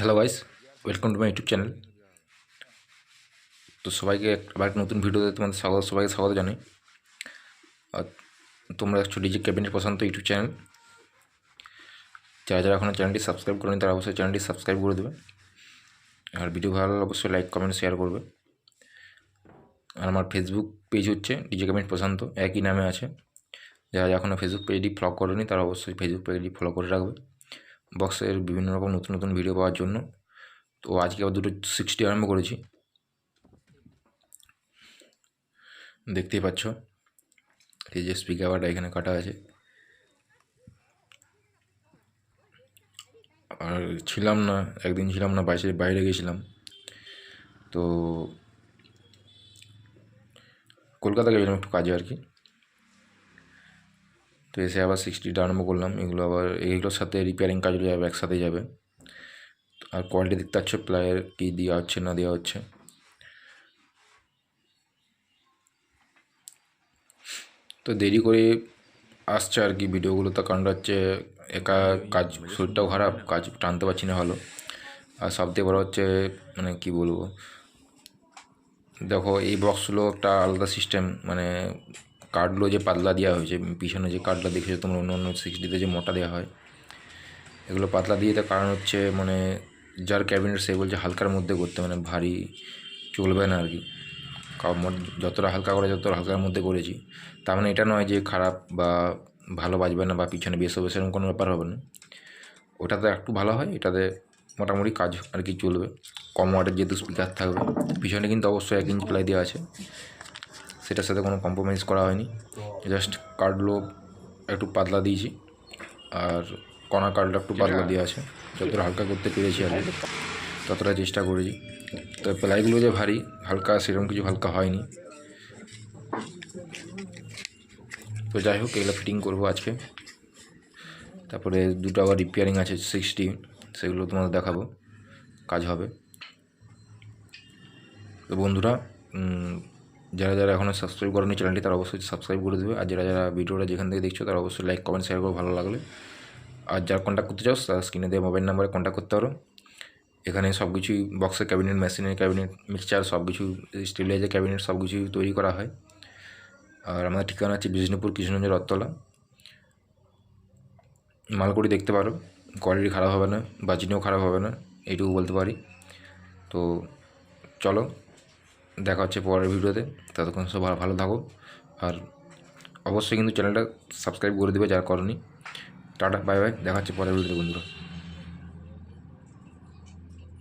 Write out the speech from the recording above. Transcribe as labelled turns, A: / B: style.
A: Hello guys welcome to my YouTube channel তো সবাইকে আবার একটা নতুন ভিডিওতে তোমাদের স্বাগত সবাইকে স্বাগত জানাই। আর তোমরা দেখছ DG cabinet Prashant YouTube channel যারা যারা এখনও চ্যানেলটি সাবস্ক্রাইব করেনি, তারা অবশ্যই চ্যানেলটি সাবস্ক্রাইব করে দেবে। আর ভিডিও ভালো লাগলে অবশ্যই লাইক কমেন্ট শেয়ার করবে। আর আমার ফেসবুক পেজ হচ্ছে ডিজি ক্যাবিনেট প্রশান্ত, একই নামে আছে। যারা এখনও ফেসবুক পেজটি ফলো করেনি, তারা অবশ্যই ফেসবুক পেজটি ফলো করে রাখবে। বক্সের বিভিন্ন রকম নতুন নতুন ভিডিও পাওয়ার জন্য। তো আজকে আবার দুটো সিক্সটি আরম্ভ করেছি। দেখতেই পাচ্ছ, এই যে স্পিকারটা এখানে কাটা আছে আর ছিলাম না, একদিন ছিলাম না, বাইরে বাইরে গেছিলাম। তো কলকাতা গেছিলাম একটু কাজে আর কি। তো এসে আবার সিক্সটিটা আরম্ভ করলাম। এগুলো আবার এইগুলোর সাথে রিপেয়ারিং কাজগুলো যাবে একসাথে যাবে। আর কোয়ালিটি দেখতে পাচ্ছ প্লায়ের কী দেওয়া হচ্ছে, না দেওয়া হচ্ছে। তো দেরি করে আসছে আর কি ভিডিওগুলো তো কারণ হচ্ছে একা কাজ, শরীরটাও খারাপ, কাজ টানতে পারছি না ভালো। আর সব থেকে বড় হচ্ছে মানে কি বলব, দেখো এই বক্সগুলো একটা আলাদা সিস্টেম মানে কার্ডগুলো যে পাতলা দেওয়া হয়েছে, পিছনে যে কার্ডটা দেখেছ তোমরা, অন্য অন্য সিক্সটিতে যে মোটা দেওয়া হয়, এগুলো পাতলা দিয়ে তার কারণ হচ্ছে মানে যার ক্যাবিনেট সে বলছে হালকার মধ্যে করতে মানে ভারী চলবে না আর কি যতটা হালকা করে যতটা হালকার মধ্যে করেছি। তার মানে এটা নয় যে খারাপ বা ভালো বাজবে না বা পিছনে বেশ হবে সেরকম কোনো ব্যাপার হবে না। ওটাতে একটু ভালো হয়, এটাতে মোটামুটি কাজ আর কি চলবে। কম ওয়াটের যেহেতু স্পিকার থাকবে, পিছনে কিন্তু অবশ্যই এক ইঞ্চ প্লাই দেওয়া আছে। সেটার সাথে কোনো কম্প্রোমাইজ করা হয়নি। জাস্ট কার্ডগুলো একটু পাতলা দিয়েছি। আর কণা কার্ডটা একটু পাতলা দিয়ে আছে। যতটা হালকা করতে পেরেছি আর ততটা চেষ্টা করেছি। তো প্লাইগুলো যে ভারী হালকা সেরকম কিছু হালকা হয়নি। তো যাই হোক এগুলো ফিটিং করব আজকে। তারপরে দুটো আবার রিপেয়ারিং আছে সিক্সটি সেগুলো তোমাদের দেখাবো কাজ হবে। তো বন্ধুরা যারা যারা এখনও সাবস্ক্রাইব করেনি চ্যানেলটি তারা অবশ্যই সাবস্ক্রাইব করে দেবে। আর যারা যারা ভিডিওটা যেখান থেকে দেখছ, তারা অবশ্যই লাইক কমেন্ট শেয়ার করে, ভালো লাগলে। আর যারা কন্ট্যাক্ট করতে চাও, তারা স্ক্রিনে দেওয়া মোবাইল নাম্বারে কন্ট্যাক্ট করতে পারো। এখানে সব কিছুই বক্সের ক্যাবিনেট মেশিনের ক্যাবিনেট মিক্সচার সব কিছু স্টিলাইজার ক্যাবিনেট সব কিছুই তৈরি করা হয়। আর আমাদের ঠিকানা হচ্ছে বিষ্ণুপুর কৃষ্ণগঞ্জ রথতলা। মালকুড়ি দেখতে পারো। কোয়ালিটি খারাপ হবে না, বাজিনেও খারাপ হবে না, এইটুকু বলতে পারি। তো চলো দেখা হচ্ছে পরের ভিডিওতে। ততক্ষণ সব ভালো ভালো থাকো আর অবশ্যই কিন্তু চ্যানেলটা সাবস্ক্রাইব করে দেবে যারা করনি। Tata, bye bye. দেখা হচ্ছে পরের ভিডিওতে বন্ধুরা।